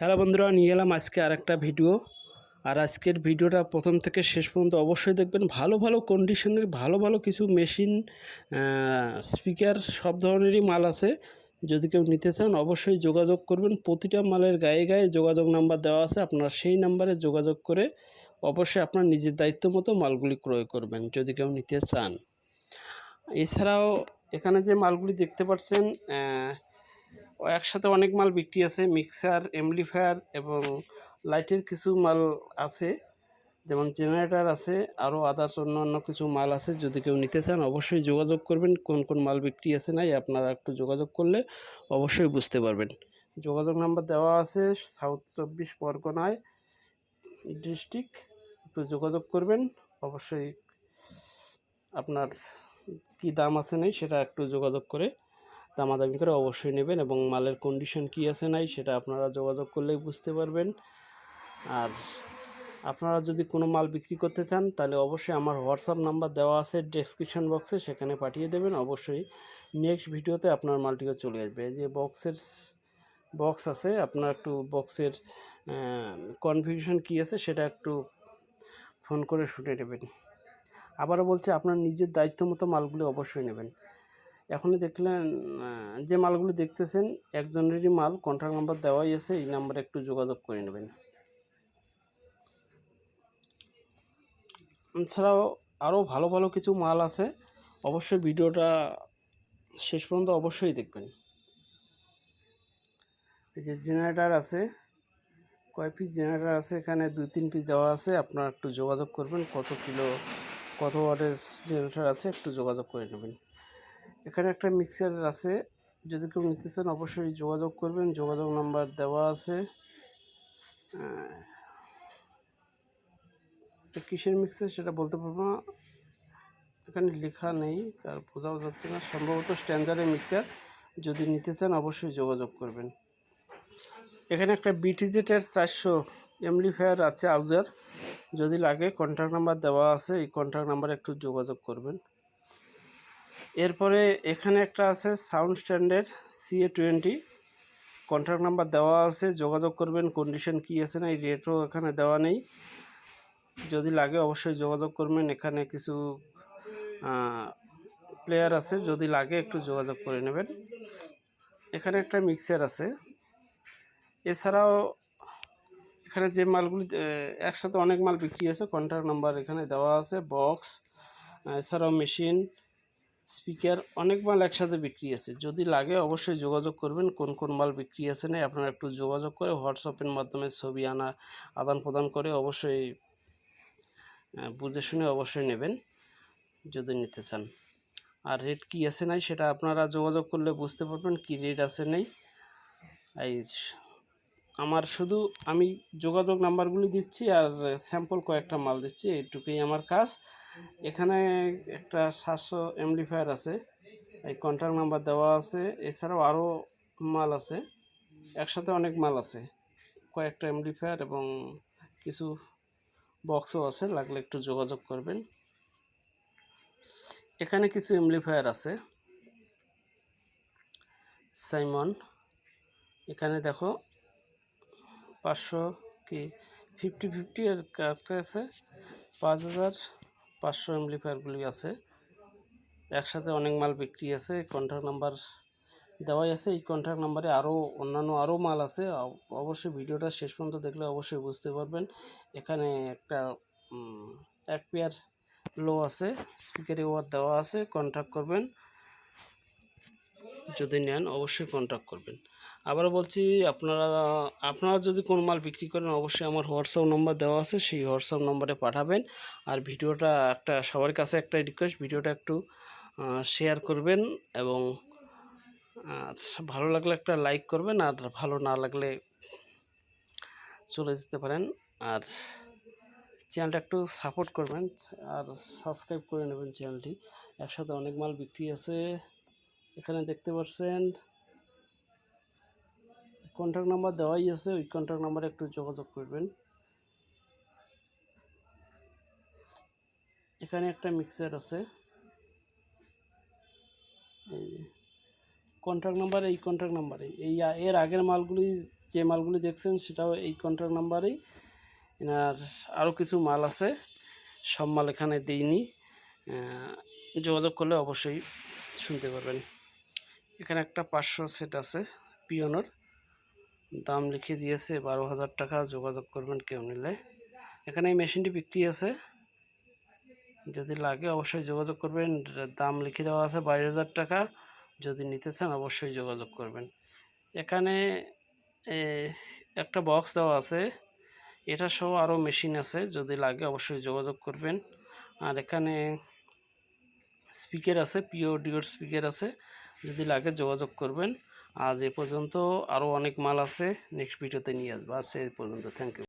Hello বন্ধুরা, নিয়ে এলাম আজকে আর একটা ভিডিও। আর আজকের ভিডিওটা প্রথম থেকে শেষ পর্যন্ত অবশ্যই দেখবেন। ভালো ভালো কন্ডিশনের ভালো ভালো কিছু মেশিন স্পিকার সব ধরনেরই মাল আছে। যদি কেউ নিতে চান অবশ্যই যোগাযোগ করবেন। প্রতিটা মালের গায়ে গায়ে যোগাযোগ নাম্বার দেওয়া আছে। আপনারা সেই নাম্বারে যোগাযোগ করে অবশ্যই আপনার নিজের দায়িত্ব মতো মালগুলি ক্রয় করবেন, যদি কেউ নিতে চান। এছাড়াও এখানে যে মালগুলি দেখতে পাচ্ছেন একসাথে অনেক মাল বিক্রি আছে মিক্সার এমপ্লিফায়ার এবং লাইটের কিছু মাল আছে, যেমন জেনারেটার আছে আরও আদার্স অন্যান্য কিছু মাল আছে, যদি কেউ নিতে চান অবশ্যই যোগাযোগ করবেন, কোন কোন মাল বিক্রি আছে নাই, আপনারা একটু যোগাযোগ করলে অবশ্যই বুঝতে পারবেন। যোগাযোগ নাম্বার দেওয়া আছে সাউথ চব্বিশ পরগনায় ডিস্ট্রিক্ট একটু যোগাযোগ করবেন, অবশ্যই আপনার কি দাম আছে নেই সেটা একটু যোগাযোগ করে দামাদামি করে অবশ্যই নেবেন এবং মালের কন্ডিশন কি আছে নাই সেটা আপনারা যোগাযোগ করলেই বুঝতে পারবেন। আর আপনারা যদি কোনো মাল বিক্রি করতে চান, তাহলে অবশ্যই আমার হোয়াটসঅ্যাপ নাম্বার দেওয়া আছে ডেসক্রিপশন বক্সে সেখানে পাঠিয়ে দেবেন। অবশ্যই নেক্সট ভিডিওতে আপনার মালটিও চলে আসবে। যে বক্সের বক্স আছে, আপনার একটু বক্সের কনফিউশন কী আছে সেটা একটু ফোন করে শুনে নেবেন। আবারও বলছি, আপনার নিজের দায়িত্ব মতো মালগুলি অবশ্যই নেবেন। এখনই দেখলেন যে মালগুলি দেখতেছেন, একজনেরই মাল কন্ট্যাক্ট নাম্বার দেওয়াই আছে, এই নাম্বারে একটু যোগাযোগ করে নেবেন। এছাড়াও আরও ভালো ভালো কিছু মাল আছে, অবশ্যই ভিডিওটা শেষ পর্যন্ত অবশ্যই দেখবেন। এই যে জেনারেটার আছে, কয় পিস জেনারেটার আছে, এখানে দুই তিন পিস দেওয়া আছে, আপনারা একটু যোগাযোগ করবেন, কত কিলো কত ওয়াটের জেনারেটার আছে, একটু যোগাযোগ করে নেবেন। এখানে একটা মিক্সার আছে। যদি কেউ নিতে চান, অবশ্যই যোগাযোগ করবেন। যোগাযোগ নাম্বার দেওয়া আছে। কিসের মিক্সার সেটা বলতে পারব না। এখানে লেখা নেই, আর বোঝাও যাচ্ছে না। সম্ভবত স্ট্যান্ডার্ডের মিক্সার যদি নিতে চান, অবশ্যই যোগাযোগ করবেন। এখানে একটা বিটিজেটের চারশো এমলিফায়ার আছে, আউজার। যদি লাগে কন্ট্যাক্ট নাম্বার দেওয়া আছে। এই কন্ট্যাক্ট নাম্বারে একটু যোগাযোগ করবেন। এরপরে এখানে একটা আছে সাউন্ড স্ট্যান্ডের সিএ টোয়েন্টি কন্ট্যাক্ট নাম্বার দেওয়া আছে, যোগাযোগ করবেন কন্ডিশন কী আছে না, এই রেটও এখানে দেওয়া নেই। যদি লাগে অবশ্যই যোগাযোগ করবেন, এখানে কিছু প্লেয়ার আছে, যদি লাগে একটু যোগাযোগ করে নেবেন। এখানে একটা মিক্সার আছে। এছাড়াও এখানে যে মালগুলি একসাথে অনেক মাল বিক্রি আছে কন্ট্যাক্ট নাম্বার এখানে দেওয়া আছে বক্স এছাড়াও মেশিন স্পিকার অনেক মাল একসাথে বিক্রি আছে। যদি লাগে অবশ্যই যোগাযোগ করবেন, কোন কোন মাল বিক্রি আছে না আপনারা একটু যোগাযোগ করে হোয়াটসঅ্যাপের মাধ্যমে ছবি আনা, আদান প্রদান করে অবশ্যই বুঝে শুনে অবশ্যই নেবেন যদি নিতে চান। আর রেট কি আছে নাই সেটা আপনারা যোগাযোগ করলে বুঝতে পারবেন কি রেট আছে নেই। এই আমার শুধু আমি যোগাযোগ নাম্বারগুলি দিচ্ছি আর স্যাম্পল কয়েকটা মাল দিচ্ছি, এইটুকুই আমার কাজ। এখানে একটা সাতশো এমডিফায়ার আছে। এই কন্ট্যাক্ট নাম্বার দেওয়া আছে। এছাড়াও আরও মাল আছে। একসাথে অনেক মাল আছে। কয়েকটা এমডিফায়ার এবং কিছু বক্সও আছে। লাগলে একটু যোগাযোগ করবেন। এখানে কিছু এমপ্লিফায়ার আছে। সাইমন, এখানে দেখো পাঁচশো কি ফিফটি ফিফটি এর কাজটা আছে। পাঁচ হাজার পাঁচশো এমপ্লিফায়ারগুলি আছে। একসাথে অনেক মাল বিক্রি আছে কন্ট্যাক্ট নাম্বার দেওয়াই আছে। এই কন্ট্যাক্ট নাম্বারে আরও অন্যান্য আরও মাল আছে। অবশ্যই ভিডিওটা শেষ পর্যন্ত দেখলে অবশ্যই বুঝতে পারবেন। এখানে একটা এক পেয়ার লো আছে স্পিকারে ওয়ার দেওয়া আছে কন্ট্যাক্ট করবেন। যদি নেন, অবশ্যই কন্ট্যাক্ট করবেন। আবার বলছি, আপনারা আপনারা যদি কোনো মাল বিক্রি করেন, অবশ্যই আমার হোয়াটসঅ্যাপ নম্বর দেওয়া আছে, সেই হোয়াটসঅ্যাপ নম্বরে পাঠাবেন। আর ভিডিওটা একটা, সবার কাছে একটা রিকোয়েস্ট ভিডিওটা একটু শেয়ার করবেন এবং ভালো লাগলে একটা লাইক করবেন, আর ভালো না লাগলে চলে যেতে পারেন। আর চ্যানেলটা একটু সাপোর্ট করবেন, আর সাবস্ক্রাইব করে নেবেন চ্যানেলটি একসাথে অনেক মাল বিক্রি আছে, এখানে দেখতে পাচ্ছেন কন্ট্যাক্ট নাম্বার দেওয়াই আছে, ওই কন্ট্যাক্ট নাম্বারে একটু যোগাযোগ করবেন। এখানে একটা মিক্সার আছে। এই কন্ট্যাক্ট নাম্বার এই কন্ট্যাক্ট নাম্বারে এই। এর আগের মালগুলি, যে মালগুলি দেখছেন সেটাও এই কন্ট্যাক্ট নাম্বারেই এনার আরও কিছু মাল আছে, সব মাল এখানে দিইনি। যোগাযোগ করলে অবশ্যই শুনতে পারবেন। এখানে একটা পাঁচশো সেট আছে, পিওনোর। দাম লিখে দিয়েছে বারো হাজার টাকা, যোগাযোগ করবেন কেউ নিলে। এখানে এই মেশিনটি বিক্রি আছে। যদি লাগে অবশ্যই যোগাযোগ করবেন। দাম লিখে দেওয়া আছে বাইশ হাজার টাকা। যদি নিতে চান অবশ্যই যোগাযোগ করবেন। এখানে একটা বক্স দেওয়া আছে। এটা সহ আরও মেশিন আছে। যদি লাগে অবশ্যই যোগাযোগ করবেন। আর এখানে স্পিকার আছে পিও ডিওর স্পিকার আছে। যদি লাগে যোগাযোগ করবেন। আজ এ পর্যন্ত আরও অনেক মাল আছে। নেক্সট ভিডিওতে নিয়ে আসব। আছে এ পর্যন্ত। Thank you